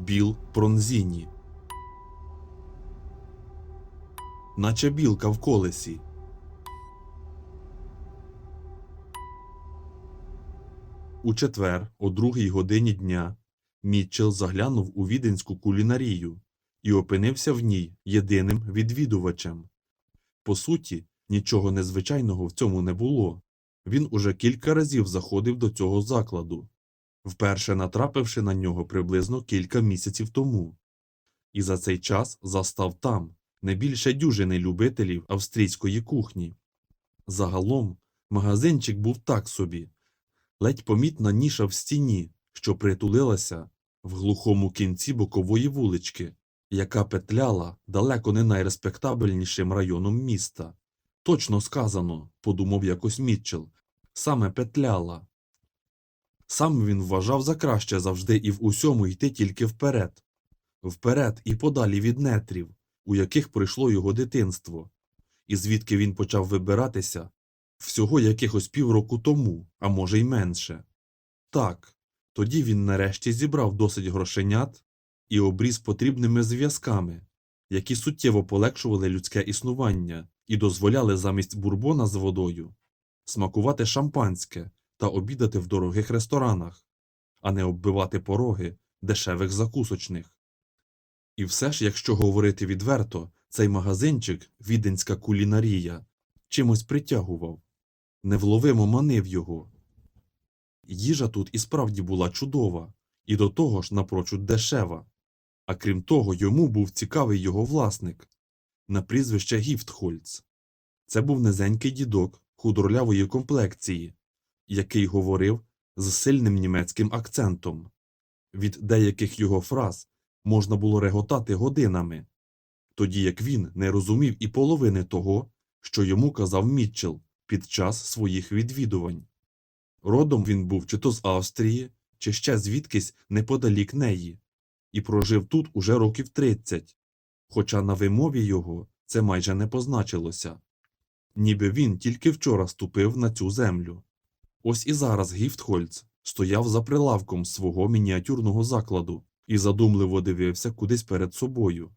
Біл Пронзіні. Наче білка в колесі. У четвер, о другій годині дня, Мітчел заглянув у віденську кулінарію і опинився в ній єдиним відвідувачем. По суті, нічого незвичайного в цьому не було. Він уже кілька разів заходив до цього закладу, вперше натрапивши на нього приблизно кілька місяців тому. І за цей час застав там не більше дюжини любителів австрійської кухні. Загалом, магазинчик був так собі, ледь помітна ніша в стіні, що притулилася в глухому кінці бокової вулички, яка петляла далеко не найреспектабельнішим районом міста. Точно сказано, подумав якось Мітчел, саме петляла. Сам він вважав за краще завжди і в усьому йти тільки вперед. Вперед і подалі від нетрів, у яких пройшло його дитинство, і звідки він почав вибиратися всього якихось півроку тому, а може й менше. Так, тоді він нарешті зібрав досить грошенят і обріз потрібними зв'язками, які суттєво полегшували людське існування і дозволяли замість бурбона з водою смакувати шампанське та обідати в дорогих ресторанах, а не оббивати пороги дешевих закусочних. І все ж, якщо говорити відверто, цей магазинчик, віденська кулінарія, чимось притягував, невловимо манив його. Їжа тут і справді була чудова, і до того ж напрочуд дешева. А крім того, йому був цікавий його власник на прізвище Гіфтхольц. Це був низенький дідок худорлявої комплекції, який говорив з сильним німецьким акцентом. Від деяких його фраз можна було реготати годинами, тоді як він не розумів і половини того, що йому казав Мітчел під час своїх відвідувань. Родом він був чи то з Австрії, чи ще звідкись неподалік неї, і прожив тут уже років 30, хоча на вимові його це майже не позначилося. Ніби він тільки вчора ступив на цю землю. Ось і зараз Гіфтхольц стояв за прилавком свого мініатюрного закладу і задумливо дивився кудись перед собою.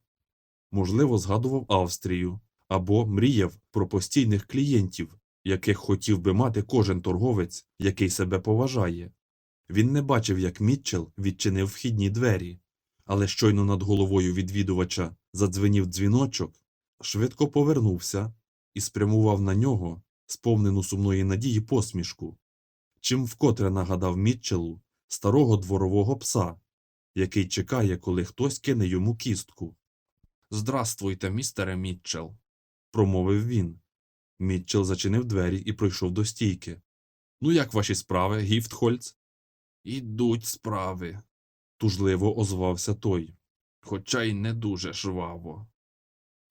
Можливо, згадував Австрію або мріяв про постійних клієнтів, яких хотів би мати кожен торговець, який себе поважає. Він не бачив, як Мітчел відчинив вхідні двері, але щойно над головою відвідувача задзвенів дзвіночок, швидко повернувся і спрямував на нього сповнену сумної надії посмішку, чим вкотре нагадав Мітчелу старого дворового пса, який чекає, коли хтось кине йому кістку. Здравствуйте, містере Мітчел, промовив він. Мітчел зачинив двері і пройшов до стійки. Ну, як ваші справи, Гіфтхольц? Ідуть справи, тужливо озвався той, хоча й не дуже жваво.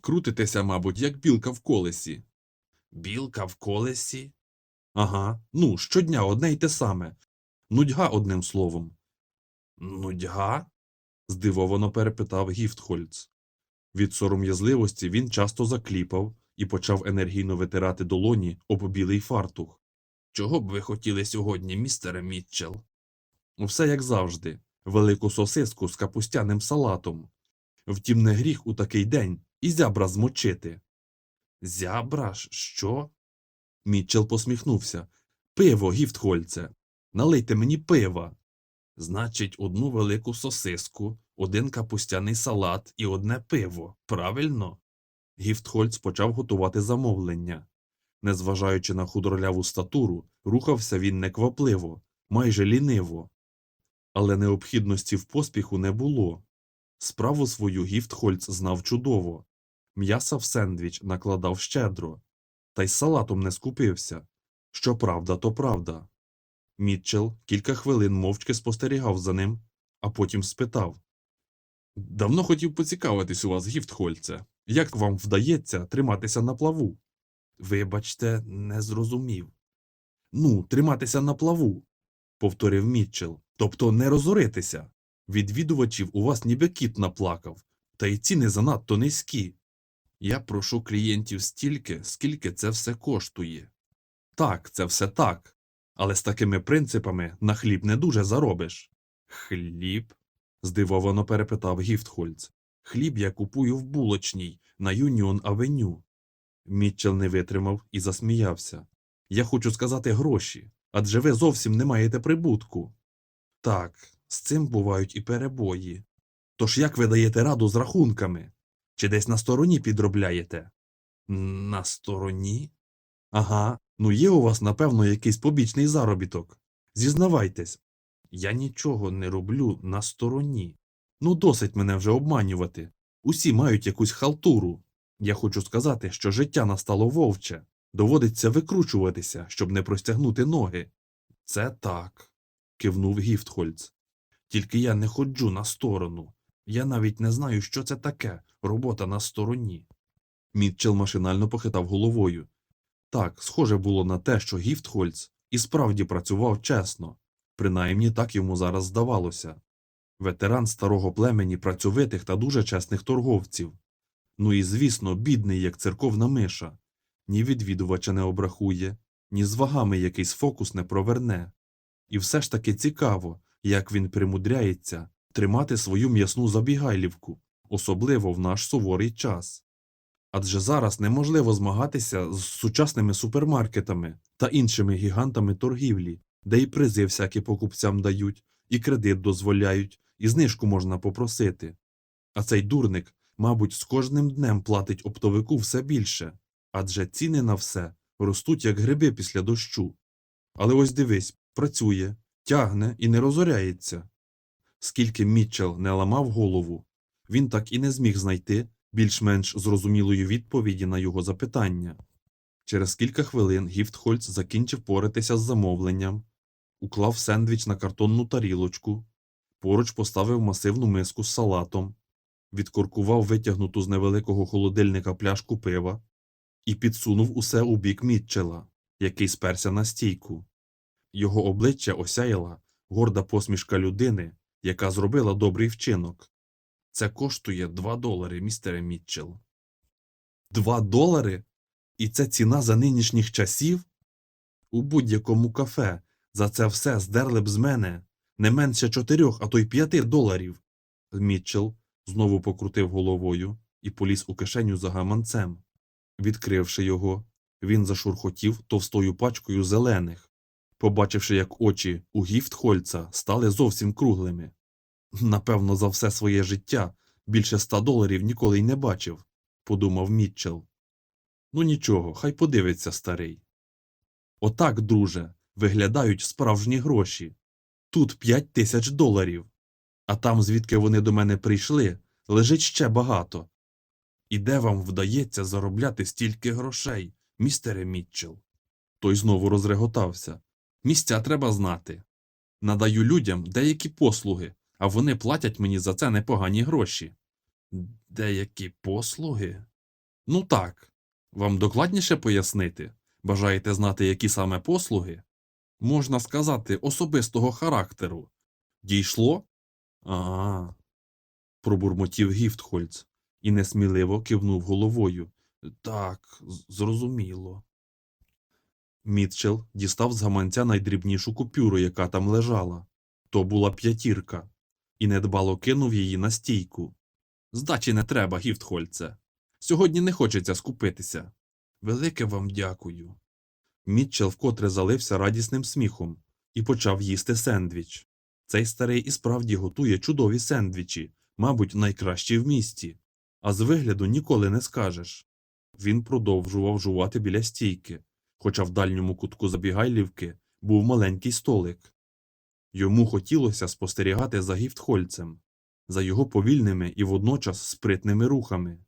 Крутитеся, мабуть, як білка в колесі. Білка в колесі? Ага, ну, щодня одне й те саме. Нудьга одним словом. Нудьга? здивовано перепитав Гіфтхольц. Від сором'язливості він часто закліпав і почав енергійно витирати долоні об білий фартух. Чого б ви хотіли сьогодні, містере Мітчел? Все як завжди, велику сосиску з капустяним салатом. Втім, не гріх у такий день і зябра змочити. Зябра? Що? Мітчел посміхнувся. Пиво, Гіфтхольце. Налийте мені пива. Значить, одну велику сосиску, один капустяний салат і одне пиво. Правильно? Гіфтхольц почав готувати замовлення. Незважаючи на худорляву статуру, рухався він неквапливо, майже ліниво. Але необхідності в поспіху не було. Справу свою Гіфтхольц знав чудово. М'яса в сендвіч накладав щедро, та й салатом не скупився. Що правда, то правда. Мітчел кілька хвилин мовчки спостерігав за ним, а потім спитав Давно хотів поцікавитись у вас, Гіфтхольце. Як вам вдається триматися на плаву? Вибачте, не зрозумів. Ну, триматися на плаву, повторив Мітчел. Тобто не розоритися. Відвідувачів у вас ніби кіт наплакав, та й ціни занадто низькі. Я прошу клієнтів стільки, скільки це все коштує. Так, це все так. Але з такими принципами на хліб не дуже заробиш. Хліб? здивовано перепитав Гіфтхольц. Хліб я купую в булочній на Юніон Авеню. Мітчел не витримав і засміявся. Я хочу сказати гроші, адже ви зовсім не маєте прибутку. Так, з цим бувають і перебої. Тож як ви даєте раду з рахунками? Чи десь на стороні підробляєте? На стороні? Ага, ну є у вас, напевно, якийсь побічний заробіток. Зізнавайтесь, я нічого не роблю на стороні. Ну, досить мене вже обманювати. Усі мають якусь халтуру. Я хочу сказати, що життя настало вовче. Доводиться викручуватися, щоб не простягнути ноги. Це так, кивнув Гіфтхольц. Тільки я не ходжу на сторону. Я навіть не знаю, що це таке робота на стороні. Мітчел машинально похитав головою. Так, схоже було на те, що Гіфтхольц і справді працював чесно. Принаймні так йому зараз здавалося. Ветеран старого племені працьовитих та дуже чесних торговців. Ну і, звісно, бідний, як церковна миша. Ні відвідувача не обрахує, ні з вагами якийсь фокус не проверне. І все ж таки цікаво, як він примудряється тримати свою м'ясну забігайлівку, особливо в наш суворий час. Адже зараз неможливо змагатися з сучасними супермаркетами та іншими гігантами торгівлі, де і призи всякі покупцям дають, і кредит дозволяють, і знижку можна попросити. А цей дурник, мабуть, з кожним днем платить оптовику все більше, адже ціни на все ростуть, як гриби після дощу. Але ось дивись, працює, тягне і не розоряється. Скільки Мітчел не ламав голову, він так і не зміг знайти більш-менш зрозумілої відповіді на його запитання. Через кілька хвилин Гіфтхольц закінчив поратися з замовленням, уклав сендвіч на картонну тарілочку, поруч поставив масивну миску з салатом, відкоркував витягнуту з невеликого холодильника пляшку пива і підсунув усе у бік Мітчела, який сперся на стійку. Його обличчя осяяла горда посмішка людини, яка зробила добрий вчинок. Це коштує два долари, містере Мітчел. Два долари? І це ціна за нинішніх часів? У будь-якому кафе за це все здерли б з мене не менше чотирьох, а то й п'яти доларів. Мітчел знову покрутив головою і поліз у кишеню за гаманцем. Відкривши його, він зашурхотів товстою пачкою зелених, побачивши, як очі у Гіфтхольца стали зовсім круглими. Напевно, за все своє життя більше ста доларів ніколи й не бачив, подумав Мітчел. Ну нічого, хай подивиться старий. Отак, друже, виглядають справжні гроші. Тут п'ять тисяч доларів, а там, звідки вони до мене прийшли, лежить ще багато. І де вам вдається заробляти стільки грошей, містере Мітчел? Той знову розреготався. Місця треба знати. Надаю людям деякі послуги, а вони платять мені за це непогані гроші. Деякі послуги? Ну так. Вам докладніше пояснити? Бажаєте знати, які саме послуги? Можна сказати, особистого характеру. Дійшло? Ага. пробурмотів Гіфтхольц і несміливо кивнув головою. Так, зрозуміло. Мітчел дістав з гаманця найдрібнішу купюру, яка там лежала. То була п'ятірка, і недбало кинув її на стійку. Здачі не треба, Гіфтхольце. Сьогодні не хочеться скупитися. Велике вам дякую. Мітчел вкотре залився радісним сміхом і почав їсти сендвіч. Цей старий і справді готує чудові сендвічі, мабуть, найкращі в місті, а з вигляду ніколи не скажеш. Він продовжував жувати біля стійки, хоча в дальньому кутку забігайлівки був маленький столик. Йому хотілося спостерігати за гіфтхольцем, за його повільними і водночас спритними рухами.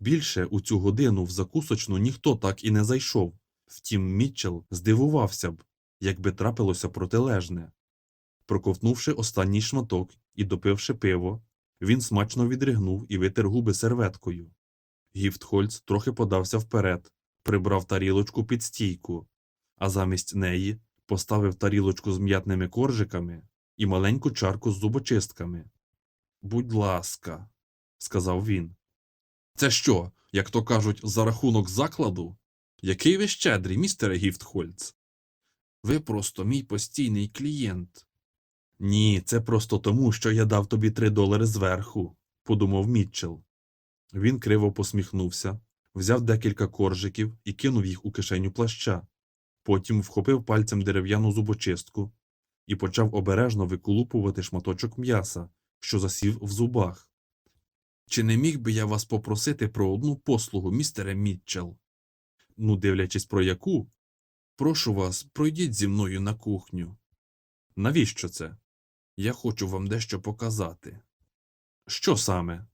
Більше у цю годину в закусочну ніхто так і не зайшов, втім Мітчел здивувався б, якби трапилося протилежне. Проковтнувши останній шматок і допивши пиво, він смачно відригнув і витер губи серветкою. Гіфтхольц трохи подався вперед, прибрав тарілочку під стійку, а замість неї поставив тарілочку з м'ятними коржиками і маленьку чарку з зубочистками. Будь ласка, сказав він. Це що, як то кажуть, за рахунок закладу? Який ви щедрий, містере Гіфтхольц? Ви просто мій постійний клієнт. Ні, це просто тому, що я дав тобі три долари зверху, подумав Мітчелл. Він криво посміхнувся, взяв декілька коржиків і кинув їх у кишеню плаща. Потім вхопив пальцем дерев'яну зубочистку і почав обережно виколупувати шматочок м'яса, що засів в зубах. Чи не міг би я вас попросити про одну послугу, містере Мітчелл? Ну, дивлячись про яку, прошу вас, пройдіть зі мною на кухню. Навіщо це? Я хочу вам дещо показати. Що саме?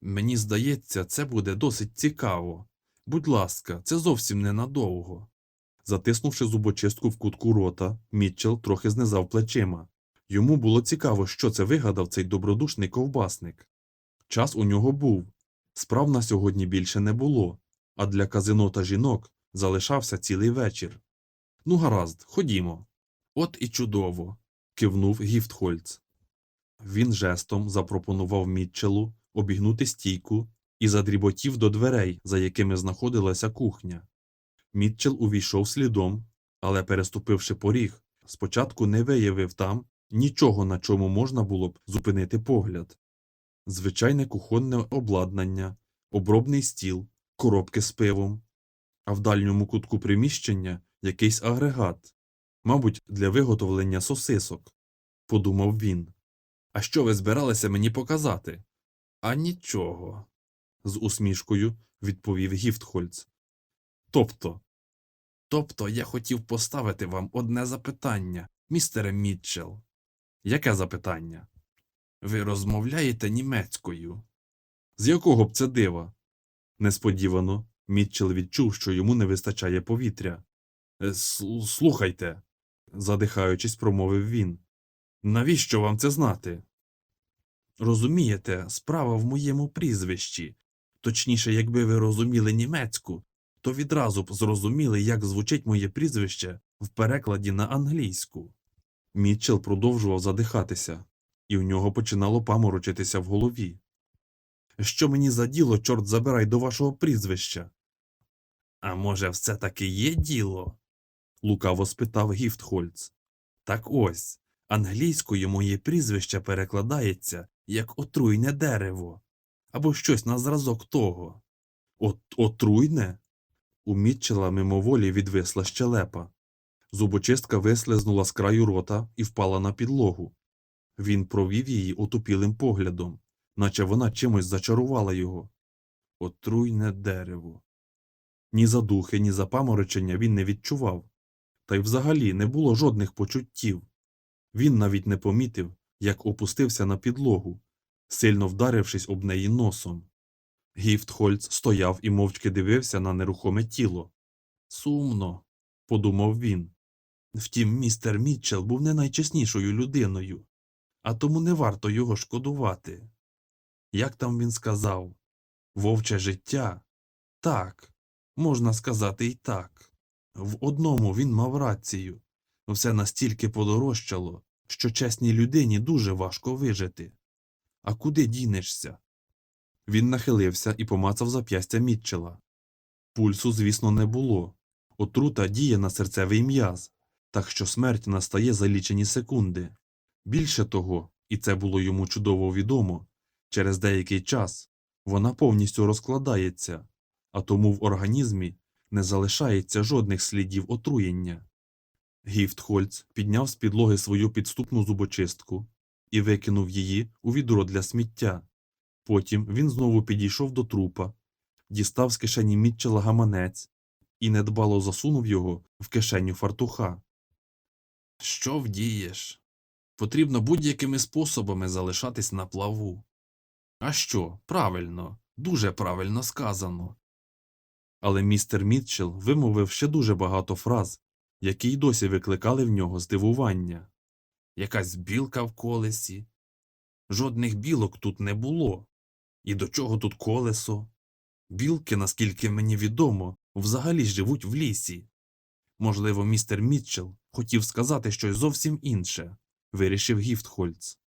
Мені здається, це буде досить цікаво. Будь ласка, це зовсім ненадовго. Затиснувши зубочистку в кутку рота, Мітчелл трохи знизав плечима. Йому було цікаво, що це вигадав цей добродушний ковбасник. Час у нього був. Справ на сьогодні більше не було, а для казино та жінок залишався цілий вечір. Ну, гаразд, ходімо. От і чудово. кивнув Гіфтхольц. Він жестом запропонував Мітчелу обігнути стійку і задріботів до дверей, за якими знаходилася кухня. Мітчел увійшов слідом, але, переступивши поріг, спочатку не виявив там нічого, на чому можна було б зупинити погляд. Звичайне кухонне обладнання, обробний стіл, коробки з пивом, а в дальньому кутку приміщення якийсь агрегат, мабуть, для виготовлення сосисок, подумав він. А що ви збиралися мені показати? А нічого, з усмішкою відповів Гіфтхольц. Тобто. Тобто я хотів поставити вам одне запитання, містере Мітчелл. Яке запитання? Ви розмовляєте німецькою? З якого б це дива? Несподівано Мітчелл відчув, що йому не вистачає повітря. «Е, Слухайте, задихаючись, промовив він. Навіщо вам це знати? Розумієте, справа в моєму прізвищі. Точніше, якби ви розуміли німецьку, то відразу б зрозуміли, як звучить моє прізвище в перекладі на англійську. Мітчелл продовжував задихатися, і в нього починало паморочитися в голові. Що мені за діло, чорт забирай до вашого прізвища? А може, все таки є діло? лукаво спитав Гіфтхольц. Так ось, англійською моє прізвище перекладається як отруйне дерево, або щось на зразок того. От отруйне? У Мітчела мимоволі відвисла щелепа. Зубочистка вислизнула з краю рота і впала на підлогу. Він провів її отупілим поглядом, наче вона чимось зачарувала його. Отруйне дерево. Ні задухи, ні запаморочення він не відчував, та й взагалі не було жодних почуттів. Він навіть не помітив, як опустився на підлогу, сильно вдарившись об неї носом. Гіфтхольц стояв і мовчки дивився на нерухоме тіло. Сумно, подумав він. Втім, містер Мітчелл був не найчеснішою людиною, а тому не варто його шкодувати. Як там він сказав вовче життя? Так, можна сказати і так. В одному він мав рацію все настільки подорожчало, що чесній людині дуже важко вижити. А куди дінешся? Він нахилився і помацав зап'ястя Мітчела. Пульсу, звісно, не було. Отрута діє на серцевий м'яз, так що смерть настає за лічені секунди. Більше того, і це було йому чудово відомо, через деякий час вона повністю розкладається, а тому в організмі не залишається жодних слідів отруєння. Гіфтхольц підняв з підлоги свою підступну зубочистку і викинув її у відро для сміття. Потім він знову підійшов до трупа, дістав з кишені Мітчела гаманець і недбало засунув його в кишеню фартуха. Що вдієш? Потрібно будь-якими способами залишатись на плаву. А що, правильно, дуже правильно сказано. Але містер Мітчелл вимовив ще дуже багато фраз, які й досі викликали в нього здивування. Якась білка в колесі. Жодних білок тут не було. І до чого тут колесо? Білки, наскільки мені відомо, взагалі живуть в лісі. Можливо, містер Мітчелл хотів сказати щось зовсім інше, вирішив Гіфтхольц.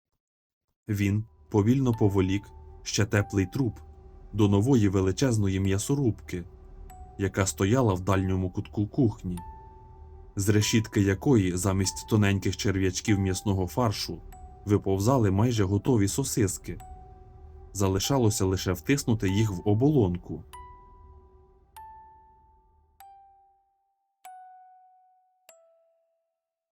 Він повільно поволік ще теплий труп до нової величезної м'ясорубки, яка стояла в дальньому кутку кухні, з решітки якої замість тоненьких черв'ячків м'ясного фаршу виповзали майже готові сосиски. Залишалося лише втиснути їх в оболонку.